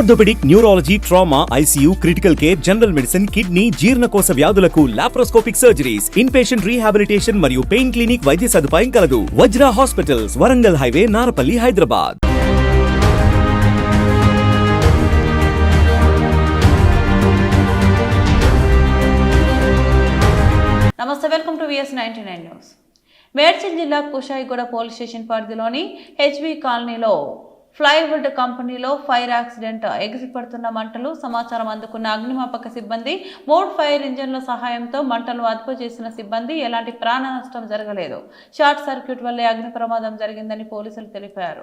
Orthopaedic neurology trauma ICU critical care general medicine kidney జీర్ణకోశ వ్యాధులకు laparoscopic surgeries inpatient rehabilitation మరియు pain clinic వైద్య సదుపాయం కలదు. Vajra hospitals Warangal highway Narapalli Hyderabad. Namaste welcome to VS ninety nine news. Medchal జిల్లా Kushaiguda police station పరిధిలోని HB కాలనీలో plywood కంపెనీలో fire accident ఎగిసిపడుతున్న మంటలు సమాచారం అందుకున్న అగ్నిమాపక సిబ్బంది మూడు ఫైర్ ఇంజన్ల సహాయంతో మంటలు అదుపు చేసిన సిబ్బంది ఎలాంటి ప్రాణ నష్టం జరగలేదు. షార్ట్ సర్క్యూట్ వల్లే అగ్ని ప్రమాదం జరిగిందని పోలీసులు తెలిపారు.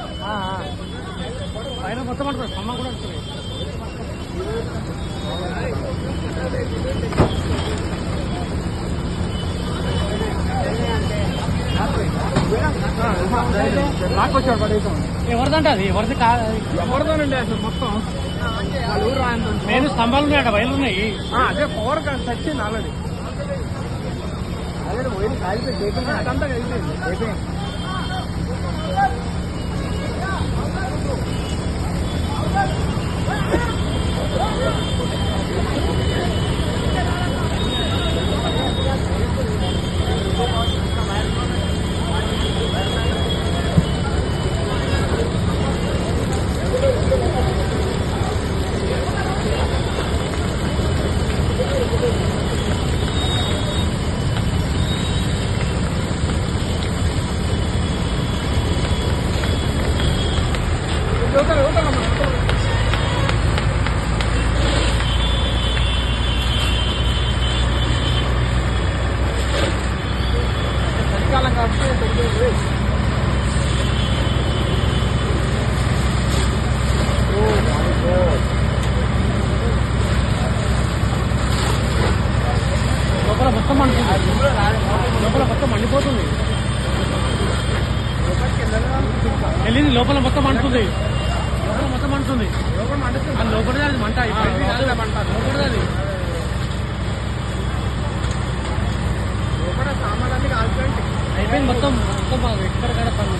పైన మొత్తం అంటారు అమ్మ కూడా పడేసాం ఎవరిదంటే అది? ఎవరిది కా ఎవరిదోనండి అసలు మొత్తం? నేను స్తంభాలు ఉన్నాయి అక్కడ వైర్లు ఉన్నాయి. అదే పవర్ వచ్చింది ఆల్రెడీ అదే వైర్ కాలిపోయి అదంతా అయిపోయింది చలికాలం కాబట్టి తొమ్మిది లోపల మొత్తం మండుతుంది లోపల మొత్తం మండిపోతుంది వెళ్ళింది లోపల మొత్తం మండుతుంది లోపల మొత్తం మండుతుంది. అది మంట లోపలదే అది. అయిపోయింది మొత్తం మొత్తం ఎక్కడ కడ పని.